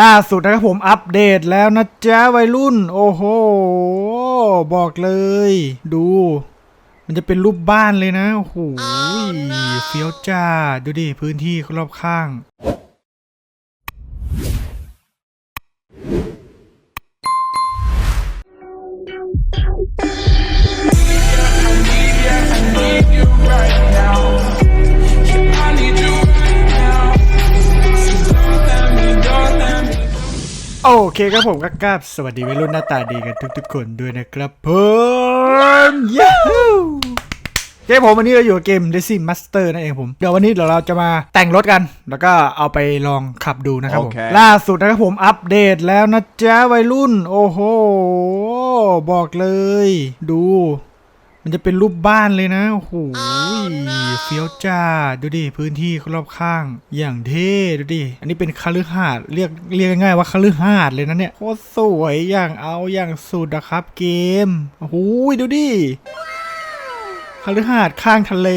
ล่าสุดนะครับผมอัปเดตแล้วนะจ๊ะวัยรุ่น โอ้โห บอกเลย ดู มันจะเป็นรูปบ้านเลยนะ โอ้โหเฟี้ยวจ้า ดูดิ พื้นที่รอบข้าง โอเคครับผมก็กราบสวัสดีวัยรุ่นหน้าตาดีกันทุกๆคนด้วยนะครับผมย้ฮูเกมผมวันนี้เราอยู่กับเกม Racing Master นั่นเองผม เดี๋ยววันนี้เดี๋ยวเราจะมาแต่งรถกัน แล้วก็เอาไปลองขับดูนะครับผมโอเคล่าสุดนะครับผมอัปเดตแล้วนะจ๊ะวัยรุ่น โอ้โห บอกเลย ดู มันจะเป็นรูปบ้านเลยนะ โอ้โหเฟี้ยวจ้า ดูดิ พื้นที่รอบข้าง อย่างเท่ ดูดิ อันนี้เป็นคฤหาสน์เรียกเรียกง่ายๆว่าคฤหาสน์เลยนะเนี่ย โคตรสวยอย่างเอาอย่างสุดนะครับ เกม โอ้โหดูดิคฤหาสน์ข้างทะเล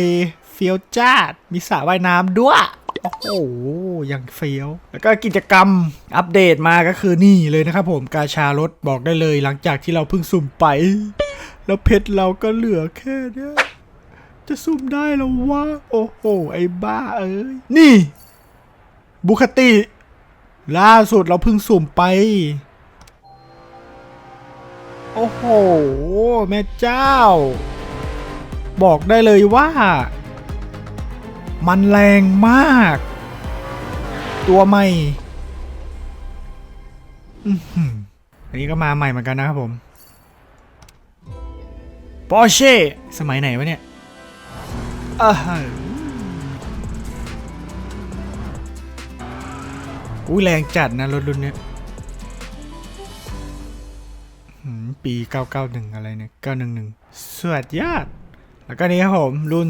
เฟี้ยวจ้าดมีสระว่ายน้ำด้วยโอ้โหอย่างเฟี้ยว แล้วก็กิจกรรมอัปเดตมาก็คือนี่เลยนะครับผม กาชารถบอกได้เลยหลังจากที่เราเพิ่งสุ่มไป แล้วเพชรเราก็เหลือแค่เนี้ยจะซุ่มได้แล้ววะโอ้โห ไอ้บ้าเอ้ย นี่ บุคติ ล่าสุดเราเพิ่งสุ่มไป โอ้โห แม่เจ้า บอกได้เลยว่า มันแรงมาก ตัวใหม่ อันนี้ก็มาใหม่เหมือนกันนะครับผม ปอร์เช่สมัยไหนวะเนี่ยอ่าฮะอุ้ยแรงจัดนะรถรุ่นเนี้ยหืมปี 991 อะไรเนี่ย 911สวัสดียอดแล้วก็นี้ครับผม รุ่น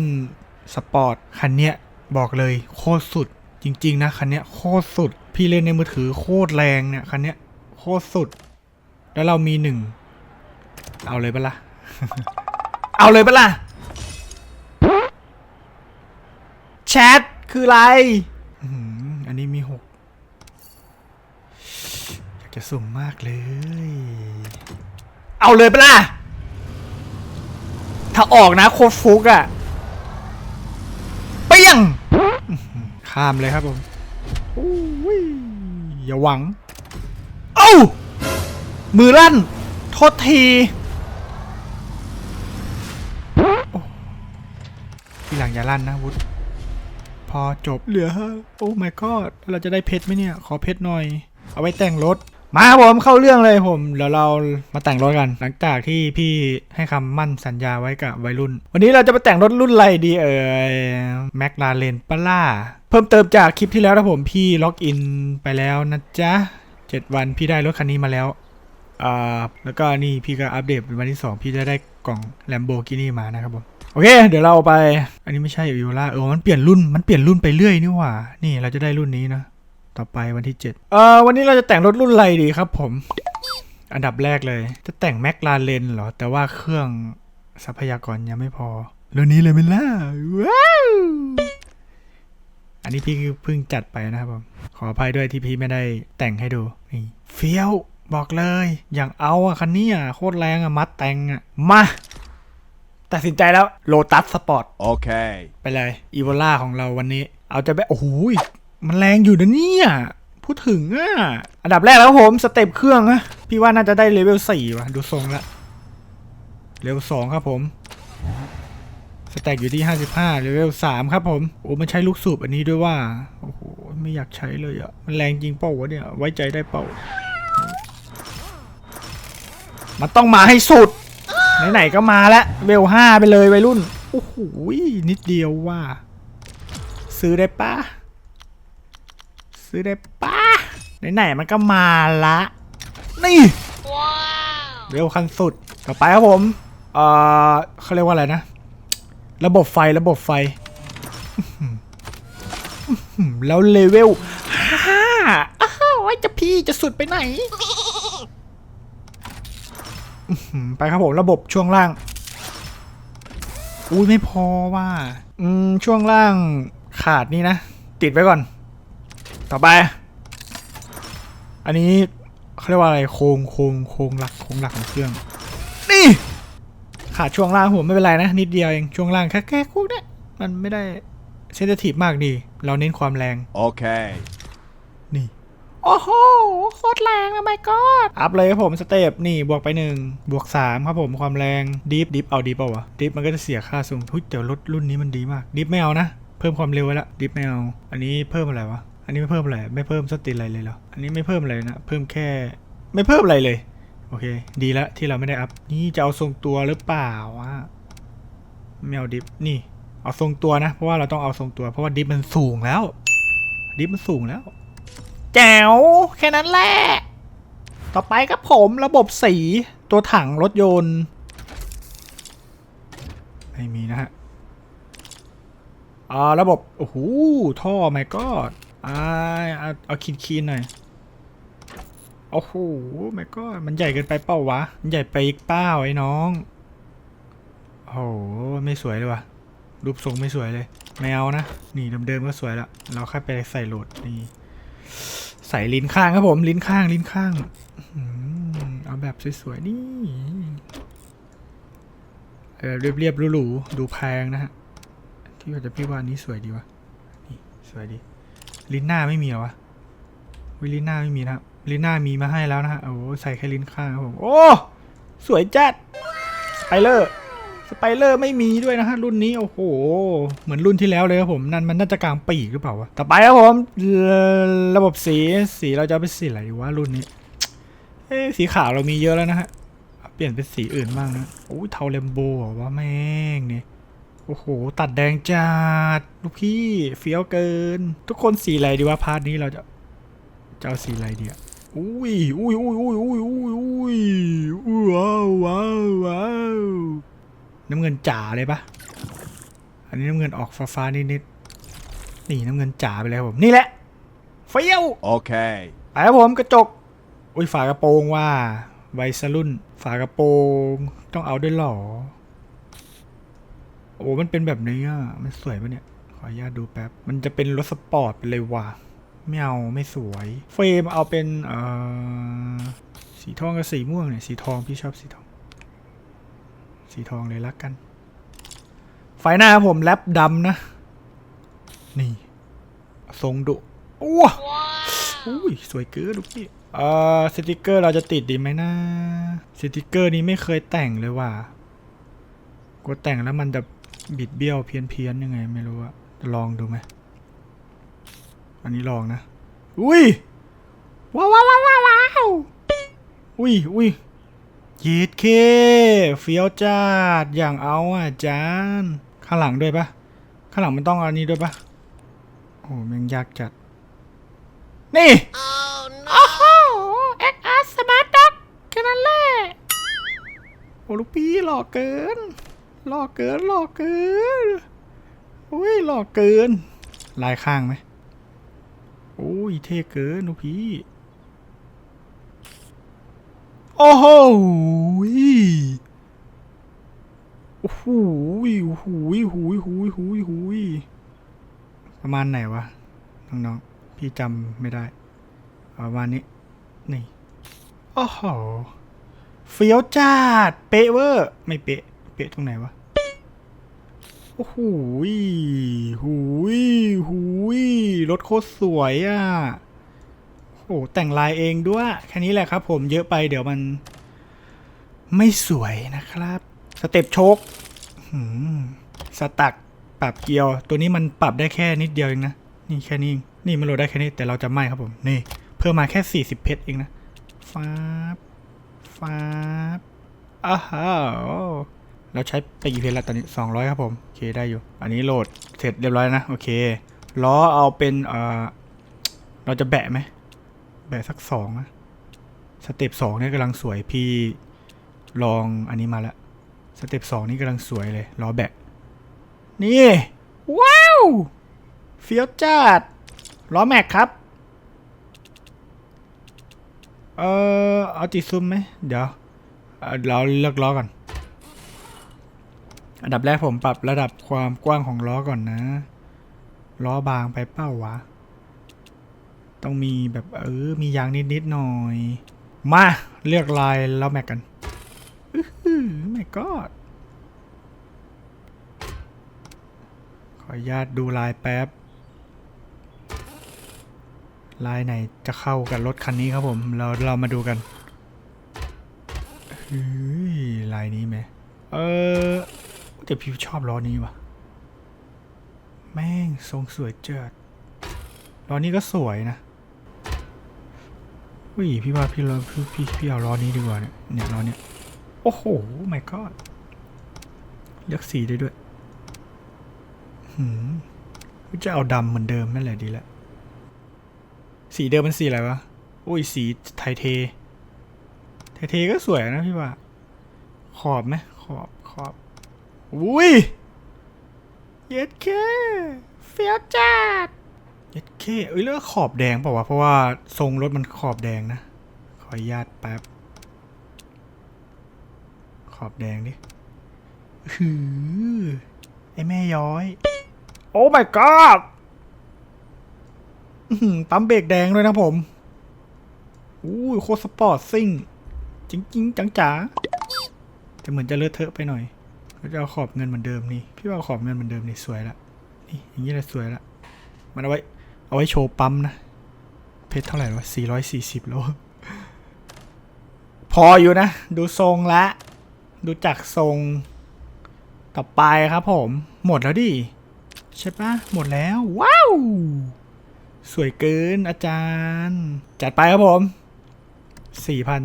สปอร์ต คันเนี้ยบอกเลยโคตรสุดจริง ๆ นะ คันเนี้ยโคตรสุด พี่เล่นในมือถือโคตรแรงเนี่ย คันเนี้ยโคตรสุด แล้วเรามีหนึ่ง เอาเลยปะล่ะ เอาเลยปะล่ะแชทคืออะไรอื้อหืออันนี้มีหกอยากจะสุ่มมากเลย เอาเลยปะล่ะ ถ้าออกนะโคตรฟุกอะเปี้ยงอื้อหือข้ามเลยครับผมโอ้ยอย่าหวัง เอ้า มือลั่น โทษที ทีหลังอย่าลั่นนะวุฒพอจบเหลือ โอ้ my god เราจะได้เพชรไหมเนี่ย ขอเพชรหน่อย เอาไว้แต่งรถ มาผมเข้าเรื่องเลยผมเดี๋ยวเรามาแต่งรถกัน หลังจากที่พี่ให้คำมั่นสัญญาไว้กับวัยรุ่น วันนี้เราจะไปแต่งรถรุ่นอะไรดีเอ่ยแมคลาเรนปล่า เพิ่มเติมจากคลิปที่แล้วนะผมพี่ล็อกอินไปแล้วนะจ๊ะเจ็ดวันพี่ได้รถคันนี้มาแล้วอ่าแล้วก็นี่พี่ก็อัปเดตเป็นวันที่ 2 พี่จะได้กล่อง Lamborghini มานะครับผม โอเค เดี๋ยวเราไป อันนี้ไม่ใช่วิโอลาเออมันเปลี่ยนรุ่นมันเปลี่ยนรุ่นไปเรื่อยนี่หว่า นี่เราจะได้รุ่นนี้นะ ต่อไปวันที่ 7 เอ่อวันนี้เราจะแต่งรถรุ่นอะไรดีครับผม อันดับแรกเลย จะแต่งแมคลาเรนเหรอ แต่ว่าเครื่องทรัพยากรยังไม่พอเรุ่นนี้เลยไหม่ล่ะว้าวอันนี้พี่เพิ่งจัดไปนะครับผม ขออภัยด้วยที่พี่ไม่ได้แต่งให้ดูนี่เฟี้ยวบอกเลย อย่างเอาอะคันนี้อะโคตรแรงอะมัดแต่งอะมา ตัดสินใจแล้วโลตัสสปอร์ต Okay. ไปเลยอีโวล่าของเราวันนี้ เอาจะไปโอ้โหยมันแรงอยู่นะเนี่ย พูดถึงอะ อันดับแรกแล้วครับผมสเต็ปเครื่องนะพี่ว่าน่าจะได้เลเวลสี่ว่ะ ดูทรงละเลเวลสองครับผมสแต็กอยู่ที่ 55เลเวล3ครับผม โอ้ มันใช้ลูกสูบอันนี้ด้วยว่า โอ้โห ไม่อยากใช้เลยอะ่ะมันแรงจริงเปล่าวะเนี่ย ไว้ใจได้เปล่า มันต้องมาให้สุด ไหนๆก็มาแล้วเวลห้าไปเลยวัยรุ่น โอ้โหนิดเดียวว่า ซื้อได้ปะซื้อได้ปะไหนๆมันก็มาละ นี่เวลคันสุดต่อไปครับผมเอ่อเขาเรียกว่าอะไรนะ ระบบไฟระบบไฟอื้อหืออื้อหือแล้วเลเวลห้าอ้าวไอ้จะพี่จะสุดไปไหนอื้อหือ ไปครับผมระบบช่วงล่าง อุ้ยไม่พอว่า อืม ช่วงล่างขาดนี่นะ ติดไว้ก่อน ต่อไป อันนี้เขาเรียกว่าอะไรโครงโครงโครงหลักโครงหลักของเครื่อง นี่ ขาดช่วงล่างผมไม่เป็นไรนะ นิดเดียวเองช่วงล่างแค่แค่คุกเนี่ยมันไม่ได้เซนซิทีฟมากดี เราเน้นความแรง Okay. นี่ โอ้โห โคตรแรงนะไม่ก็อัพเลยครับผมสเต็ปนี่บวกไปหนึ่งบวกสามครับผมความแรงดิฟดิฟเอาดิฟเอาวะดิฟมันก็จะเสียค่าสูงทุยแต่รถรุ่นนี้มันดีมากดิฟไม่เอานะ เพิ่มความเร็วไว้ละดิฟไม่เอา อันนี้เพิ่มอะไรวะ อันนี้ไม่เพิ่มอะไรไม่เพิ่มสติอะไรเลยเหรออันนี้ไม่เพิ่มอะไรนะเพิ่มแค่ไม่เพิ่มอะไรเลยโอเค ดีล้วที่เราไม่ได้อัพนี่จะเอาทรงตัวหรือเปล่าวะไม่เอาดิฟนี่เอาทรงตัวนะ เพราะว่าเราต้องเอาทรงตัว เพราะว่าดิฟมันสูงแล้ว ดิฟมันสูงแล้ว แจ๋วแค่นั้นแหละ ต่อไปครับผมระบบสีตัวถังรถยนต์ ไม่มีนะฮะอ่าระบบ โอ้โห ท่อไม่ก็อ่าเอาเอาคีนคีนหน่อย โอ้โหไม่ก็มันใหญ่เกินไปเป้าวะ มันใหญ่ไปอีกเป้าไอ้น้อง โอ้โห ไม่สวยเลยว่ะ รูปทรงไม่สวยเลย ไม่เอานะ นี่เดิมๆก็สวยละ เราแค่ไปใส่โหลดนี่ ใส่ลิ้นข้างครับผมลิ้นข้างลิ้นข้างอเอาแบบสวยๆนี่เออเรียบๆหรูๆดูแพงนะฮะที่ว่าจะพี่ว่านี้สวยดีวะนี่สวยดีลิ้นหน้าไม่มีเหรอวะวิลิ้นหน้าไม่มีนะครับลิ้นหน้ามีมาให้แล้วนะฮะโอ้ใส่แค่ลิ้นข้างครับผมโอ้สวยจัดไปเลอร์ สไปเลอร์ไม่มีด้วยนะฮะรุ่นนี้โอ้โห เหมือนรุ่นที่แล้วเลยครับผมนั่นมันน่าจะกลางปีกหรือเปล่าวะต่อไปครับผมระบบสีสีเราจะเป็นสีอะไรวะรุ่นนี้เอ๊สีขาวเรามีเยอะแล้วนะฮะเปลี่ยนเป็นสีอื่นบ้างนะโอ้ยเทาเลมโบว่าแม่งเนี่ยโอ้โห ตัดแดงจัดลูกพี่เฟี้ยวเกิน ทุกคนสีอะไรดีวะพาร์ทนี้เราจะจะเอาสีอะไรดีอะอ้ยอุ้ยอุ้ยอุ้ยอุ้ยอุ้ยอุ้ยว้าวว้าวว้าว น้ำเงินจ๋าเลยปะอันนี้น้ำเงินออกฟ้าฟ้าๆนิดๆนี่น้ำเงินจ๋าไปเลยครับผมนี่แหละเฟี้ยว Okay. ไปครับผมกระจกอุ้ยฝากระโปรงว่าไวซรุ่นฝากระโปรงต้องเอาด้วยเหรอโอ้มันเป็นแบบนี้อะมันสวยปะเนี่ยขออนุญาตดูแป๊บมันจะเป็นรถสปอร์ตไปเลยว่ะไม่เอาไม่สวย เฟรมเอาเป็นเอ่อสีทองกับสีม่วงเนี่ยสีทองพี่ชอบสีทอง สีทองเลยละกัน ไฟหน้าผมแรปดำนะ นี่ ทรงดุอ้วอุ้ยสวยเกินลูกพี่เอ่อสติกเกอร์เราจะติดดีไหมนะสติกเกอร์นี้ไม่เคยแต่งเลยว่ะกดแต่งแล้วมันจะบิดเบี้ยวเพี้ยนเพี้ยนๆยังไง ไม่รู้อะจะลองดูไหมอันนี้ลองนะ อุ้ยว้าวว้าวว้าวว้าวว้าวอุ้ยอุ้ยเย็ดเคเฟี้ยวจัดอย่างเอาอะจานข้างหลังด้วยปะข้างหลังมันต้องอันนี้ด้วยปะโอ้แม่งยากจัด นี่โอ้โหเอ็กอาร์สมาร์ทด็อกแค่นั้นแหละโอ้ลูกพี่หล่อเกินหล่อเกินหล่อเกินอุ้ยหล่อเกิน ลายข้างไหมโอ้ยเท่เกินลูกพี่ โอ้โหโอ้โหโอ้โหโอ้โหโอ้โหโอ้โหโอ้โหประมาณไหนวะ น้องๆ พี่จำไม่ได้ ประมาณนี้ นี่ โอ้โหเฟี้ยวจัดเป๊ะเวอร์ ไม่เป๊ะ เป๊ะตรงไหนวะ โอ้โหยหูยหูยรถโคตรสวยอะ โอ้แต่งลายเองด้วยแค่นี้แหละครับ ผมเยอะไปเดี๋ยวมัน ไม่สวยนะครับ สเต็ปโชคหืมสตักปรับเกียว ตัวนี้มันปรับได้แค่นิดเดียวเองนะ นี่แค่นี้นี่มันโหลดได้แค่นี้แต่เราจะไม่ครับผม นี่ เพิ่มมาแค่ 40 เพชรเองนะฟ้าบฟ้าบอ้าวเราใช้ไปกี่เพชรแล้วตอนนี้ 200 ครับผม โอเคได้อยู่ อันนี้โหลดเสร็จเรียบร้อยนะ โอเค ล้อเอาเป็นเออเราจะแบะไหม แบะสักสองนะ สเต็ปสองเนี่ยกำลังสวยพี่ลองอันนี้มาล้วสเต็ปสองนี่กำลังสวยเลยล้อแบะ นี่ ว้าวเฟี้ยวจัดล้อแม็กครับ เออเอาติดซุมไหม เดี๋ยวเอ่อเราเลือกล้อก่อน อันดับแรกผมปรับระดับความกว้างของล้อก่อนนะ ล้อบางไปเป้าวะ ต้องมีแบบเออ มียางนิดๆหน่อย มาเลือกลายแล้วแม็กกันอื้อหือไม่กอดขออนุญาตดูลายแป๊บ ลายไหนจะเข้ากับรถคันนี้ครับผม เราเรามาดูกันเฮ้ยลายนี้ไหม เออแต่พี่ชอบล้อนี้ว่ะ แม่งทรงสวยเจิดล้อนี้ก็สวยนะ อุ้ยพี่ว่าพี่ล้อพี่พี่พี่เอาล้อนี้ดีกว่าเนี่ยเนี่ยล้อเนี้ยโอ้โหไม่ก็เลือกสีได้ด้วยหืมจะเอาดำเหมือนเดิมนั่นแหละดีแล้วสีเดิมมันสีอะไรวะอุ้ยสีไทเท ไทเทก็สวยนะพี่ว่า ขอบไหมขอบขอบอุ้ยเย็ดเคเฟียจัด ย็ดเคเอ้ยแล้วขอบแดงเปล่าวะ เพราะว่าทรงรถมันขอบแดงนะ ขออนุญาตแป๊บ ขอบแดงดิหือไอแม่ย้อย โอ้ my god ปั๊มเบรกแดงด้วยนะผมอู้ยโคสปอร์ตซิ่งจริงจริงจังจ๋าแต่เหมือนจะเลอะเทอะไปหน่อยก็จะเอาขอบเงินเหมือนเดิมนี่ พี่ว่าเอาขอบเงินเหมือนเดิมนี่สวยละ นี่อย่างนี้เลยสวยละ มันเอาไว้ เอาไว้โชว์ปั๊มนะ เพชรเท่าไหร่วะสี่ร้อยสี่สิบโลพออยู่นะ ดูทรงละ ดูจากทรงต่อไปครับผม หมดแล้วดิ ใช่ปะหมดแล้ว ว้าว สวยเกินอาจารย์ จัดไปครับผมสี่พัน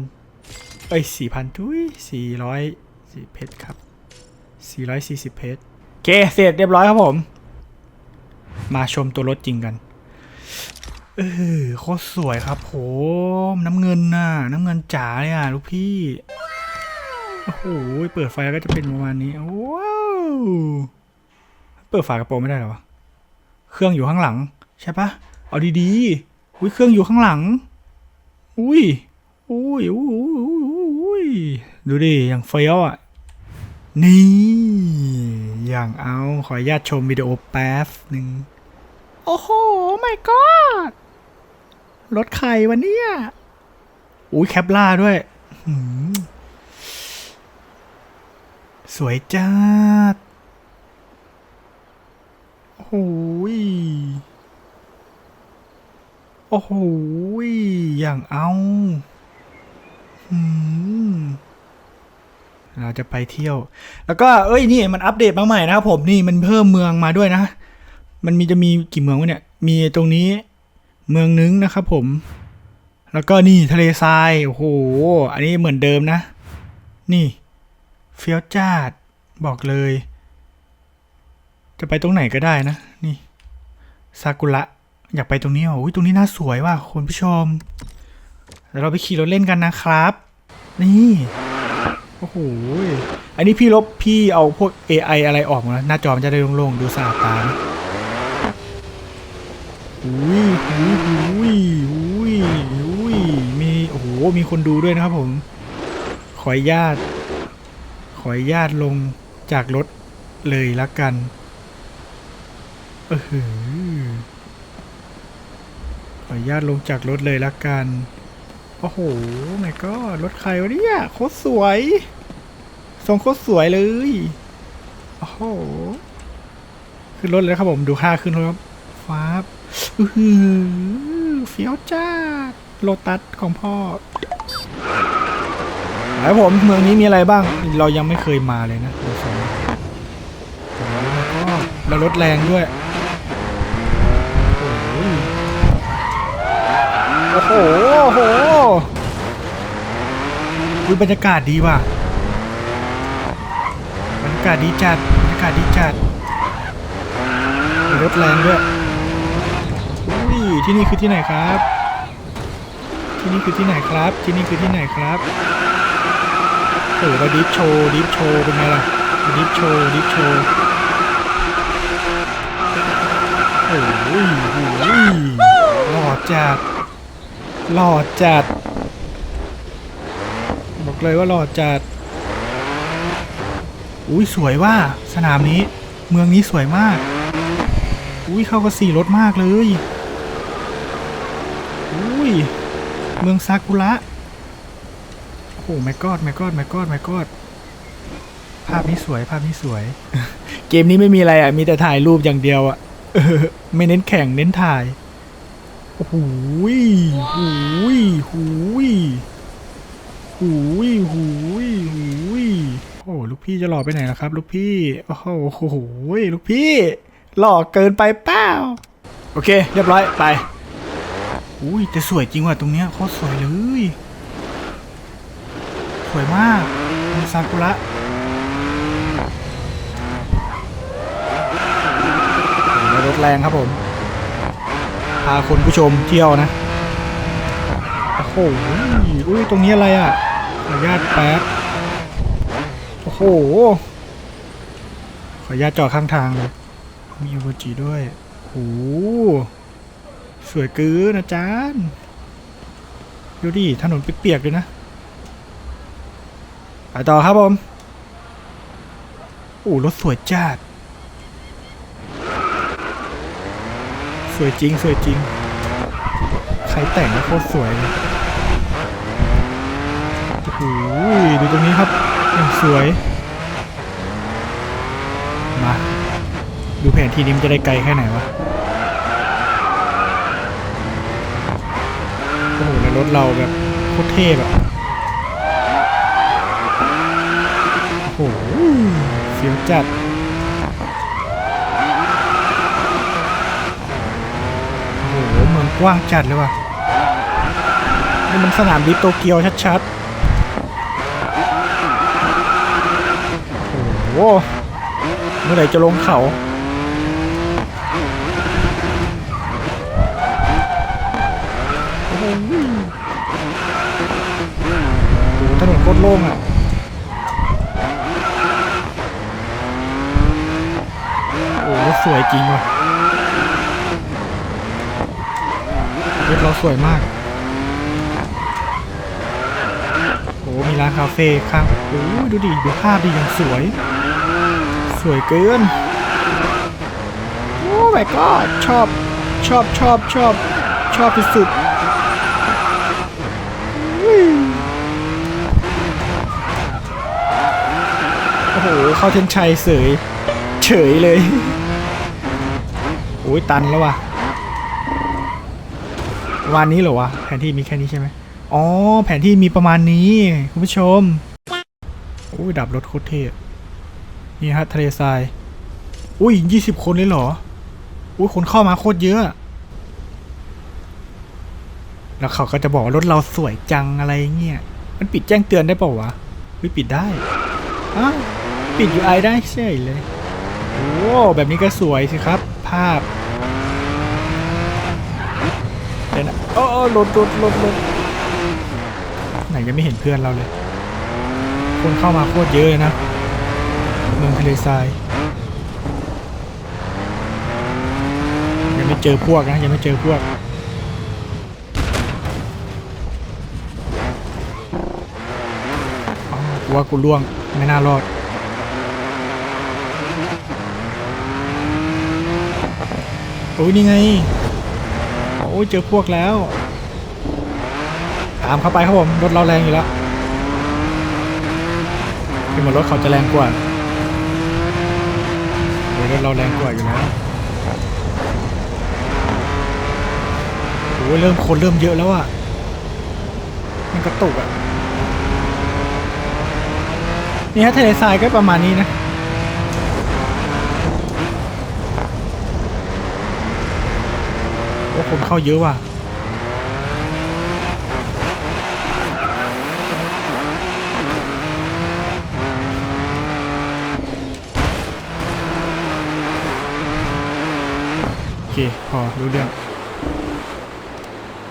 เอ้ยสี่พันทุยสี่ร้อยสี่เพชรครับสี่ร้อยสี่สิบเพชรโอเค เสร็จเรียบร้อยครับผม มาชมตัวรถจริงกัน เออโคตรสวยครับผมน้ำเงินน่ะ น้ำเงินจ๋าเลยอะลูกพี่ โอ้โห เปิดไฟก็จะเป็นประมาณนี้ ว้าว เปิดฝากระโปรงไม่ได้หรอวะ เครื่องอยู่ข้างหลัง ใช่ปะเอาดีๆ อุ้ยเครื่องอยู่ข้างหลัง อุ้ย อุ้ยอุ้ยอุ้ยอุ้ยอุ้ยดูดิ อย่างเฟี้ยวอะ นี่ อย่างเอา ขออนุญาตชมวิดีโอแป๊บหนึ่ง โอ้โหไม่กอดรถใครวะเนี่ยอุ้ยแคปล่าด้วย สวยจัดโอ้โหยโอ้โหยอย่างเอาเราจะไปเที่ยว แล้วก็ เอ้ย นี่มันอัปเดตมาใหม่นะครับผม นี่มันเพิ่มเมืองมาด้วยนะ มันมีจะมีกี่เมืองวะเนี่ย มีตรงนี้เมืองนึงนะครับผม แล้วก็นี่ทะเลทราย โอ้โห อันนี้เหมือนเดิมนะ นี่ เฟี้ยวจ้าด บอกเลย จะไปตรงไหนก็ได้นะ นี่ ซากุระ อยากไปตรงนี้อะอุ้ยตรงนี้น่าสวยว่ะคุณผู้ชมเดี๋ยวเราไปขี่รถเล่นกันนะครับ นี่ โอ้โห อันนี้พี่ลบพี่เอาพวก AI อะไรออกหมดแล้วหน้าจอมันจะได้โล่งๆ ดูสะอาดตานะ อุ้ยอุ้ยอุ้ยอุ้ยอุ้ยมีโอ้โหมีคนดูด้วยนะครับผม ขออนุญาต ขออนุญาตลงจากรถเลยละกันเออหือขออนุญาตลงจากรถเลยละกัน โอ้โหแม่ก็รถใครวะเนี่ยโคตรสวย ทรงโคตรสวยเลย โอ้โห ขึ้นรถเลยครับผม ดูค่าขึ้นรถครับฟ้า อือหือเฟี้ยวจ้าโลตัสของพ่อแล้วผมเมืองนี้มีอะไรบ้าง เรายังไม่เคยมาเลยนะโอ้โหแล้วรถแรงด้วยโอ้โหโอ้โหอุ๊ยบรรยากาศดีว่ะบรรยากาศดีจัดบรรยากาศดีจัดรถแรงด้วย ที่นี่คือที่ไหนครับ ที่นี่คือที่ไหนครับ ที่นี่คือที่ไหนครับโอ้โหเราดิฟโชว์ดิฟโชว์เป็นไงล่ะดิฟโชว์ดิฟโชว์โอ้ยโอ้ยหล่อจัดหล่อจัด บอกเลยว่าหล่อจัดอุ้ยสวยว่าสนามนี้ เมืองนี้สวยมากอุ้ยเข้ากับสีรถมากเลย อุ้ย เมืองซากุระ โอ้โหไม่กอดไม่กอดไม่กอดไม่กอดภาพนี้สวย ภาพนี้สวย เกมนี้ไม่มีอะไรอะ มีแต่ถ่ายรูปอย่างเดียวอะไม่เน้นแข่งเน้นถ่าย โอ้โหหูยหูยหูยหูยหูยโอ้ลูกพี่จะหล่อไปไหนล่ะครับ ลูกพี่โอ้โหโอ้โหลูกพี่ หล่อเกินไปเปล่า โอเค เรียบร้อยไป อุ้ยแต่สวยจริงว่ะตรงเนี้ยโคตรสวยเลย สวยมากมีซากุระรถแรงครับผม พาคุณผู้ชมเที่ยวนะ โอ้โหอุ้ยตรงนี้อะไรอะขออนุญาตแป๊บ โอ้โห ขออนุญาตจอดข้างทางเลย มีอโบจิด้วยโอ้โห สวยเกินอาจารย์ดูดิถนนเปียกๆเลยนะไปต่อครับผมโอ้รถสวยจัดสวยจริงสวยจริง ใครแต่งแล้วโคตรสวยเลยโอ้โหดูตรงนี้ครับย่างสวย มา ดูแผนที่นี้มันจะได้ไกลแค่ไหนวะ โอ้โหแล้ว รถเราแบบโคตรเท่แบบโอ้โหเสียวจัดโอ้โหเมืองกว้างจัดเลยว่ะนี่มันสนามบินโตเกียวชัดๆโอ้โหเมื่อไหร่จะลงเขา โอ้โหโอ้โห ถนนโคตรโล่งอะโอ้โหสวยจริงว่ะรถเราสวยมากโอ้มีร้านคาเฟ่ข้างโอ้ดูดิดูภาพดิยังสวย สวยเกิน โอ้ my god ชอบชอบชอบชอบชอบที่สุด โอ้โห เข้าเส้นชัยเสยเฉยเลยโอ้ยตันแล้ววะวันนี้เหรอวะแผนที่มีแค่นี้ใช่ไหมอ๋อ แผนที่มีประมาณนี้ คุณผู้ชมโอ้ยดับรถโคตรเท่นี่ฮะทะเลทราย อุ้ยยี่สิบคนเลยเหรอ อุ้ยคนเข้ามาโคตรเยอะ แล้วเขาก็จะบอกรถเราสวยจังอะไรเงี้ย มันปิดแจ้งเตือนได้เปล่าวะไม่ปิดได้อ้าว ปิด UI ได้ใช่เลย โอ้แบบนี้ก็สวยสิครับ ภาพเดี๋ยวนะโอ้โอ้รถรถรถรถไหนยังไม่เห็นเพื่อนเราเลย คนเข้ามาโคตรเยอะเลยนะ เมืองทะเลทรายยังไม่เจอพวกนะยังไม่เจอพวกอ๋อกูว่ากูล่วงไม่น่ารอด โอ้ยนี่ไง โอ้ยเจอพวกแล้ว ตามเข้าไปครับผม รถเราแรงอยู่แล้วคือเหมือนรถเขาจะแรงกว่าเดี๋ยวรถเราแรงกว่าอยู่แล้วโอ้ยเริ่มคนเริ่มเยอะแล้วอะมันกระตุกอะนี่ฮะทะเลทรายก็ประมาณนี้นะ โอ้ คนเข้าเยอะว่ะโอเค พอรู้เรื่อง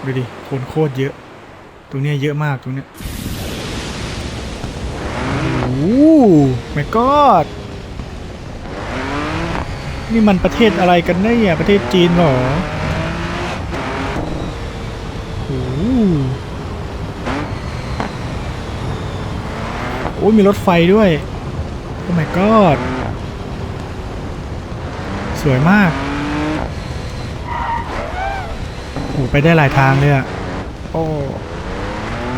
ดูดิ คนโคตรเยอะ ตรงเนี้ยเยอะมากตรงเนี้ยโอ้โหไม่กอดนี่มันประเทศอะไรกันเนี่ย ประเทศจีนหรอ โอ้โหโอ้ยมีรถไฟด้วย โอ้ my god สวยมาก โอ้ไปได้หลายทางเลยอะโอ้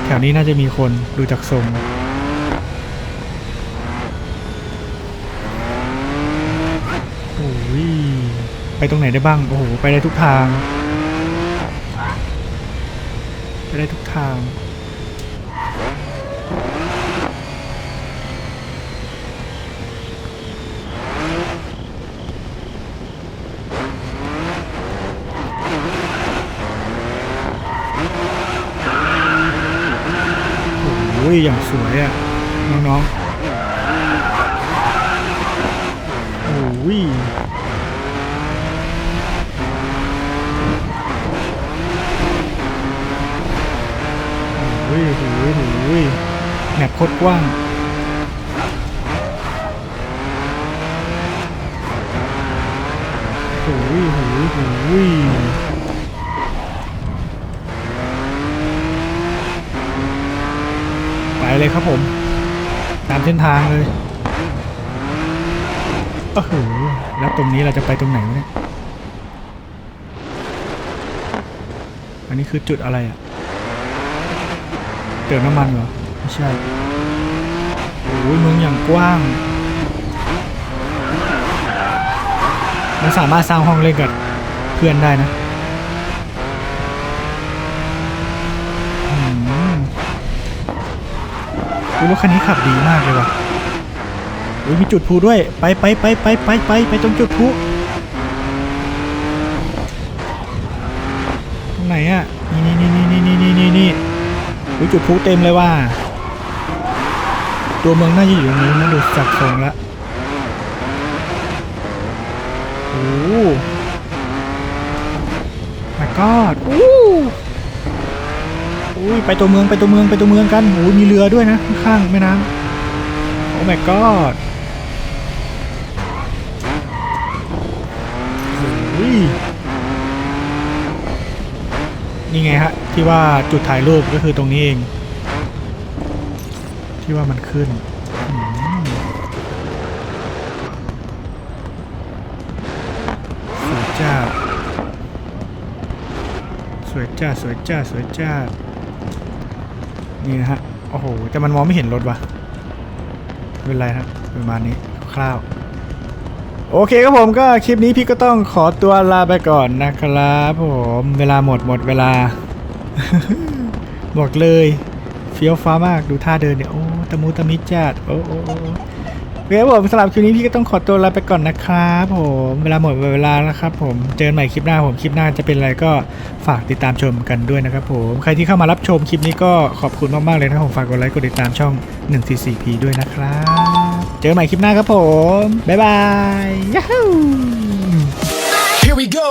แถวนี้น่าจะมีคนดูจากทรงโอ้ยไปตรงไหนได้บ้าง โอ้โห ไปได้ทุกทาง ไปได้ทุกทาง โอ้ยอย่างสวยอะ่ะ น้องๆโอ้ยโอ้ยโอ้ยโอ้ยแมปโคตรกว้างโอ้ยโอ้ยโอ้ยไป เลยครับผม ตามเส้นทางเลยโอ้โหแล้วตรงนี้เราจะไปตรงไหนวะเนี่ย อันนี้คือจุดอะไรอะเติมน้ำมันเหรอ ไม่ใช่ โอ้ยเมืองอย่างกว้าง มันสามารถสร้างห้องเล่นกับเพื่อนได้นะอืมอุ๊ย รถคันนี้ขับดีมากเลยว่ะอุ้ยมีจุดพลุด้วย ไปไปไปไปไปไปไปตรงจุดพลุตรงไหนอะ นี่นี่นี่นี่นี่นี่นี่นี่อุ้ยจุดพลุเต็มเลยว่ะ ตัวเมืองน่าจะอยู่ตรงนี้นะดูจากทรงล้วโอ้ my god อู้ อุ้ยไปตัวเมืองไปตัวเมืองไปตัวเมืองกันโอ้ยมีเรือด้วยนะข้างแม่น้ำโอ้ my god โอ้ยนี่ไงฮะที่ว่าจุดถ่ายรูปก็คือตรงนี้เอง ที่ว่ามันขึ้นสวยจ้า สวยจ้า สวยจ้า สวยจ้า นี่นะฮะ โอ้โห แต่มันมองไม่เห็นรถว่ะไม่เป็นไรครับประมาณนี้คร่าวโอเคครับผมก็คลิปนี้พี่ก็ต้องขอตัวลาไปก่อนนะครับผมเวลาหมดหมดเวลา บอกเลย เฟี้ยวฟ้ามากดูท่าเดินเนี่ย โอ้ตะมูตะมิจัดโอ้โอ้ โอ้โอ้โอเคผมสำหรับคลิปนี้พี่ก็ต้องขอตัวลาไปก่อนนะครับผมเวลาหมดเวลาแล้วครับผมเจอกันใหม่คลิปหน้าผมคลิปหน้าจะเป็นอะไรก็ฝากติดตามชมกันด้วยนะครับผมใครที่เข้ามารับชมคลิปนี้ก็ขอบคุณมากๆเลยนะผมฝากกดไลค์กดติดตามช่อง 144p ด้วยนะครับ เจอกันใหม่คลิปหน้าครับผมบ๊ายบายยู Here we go.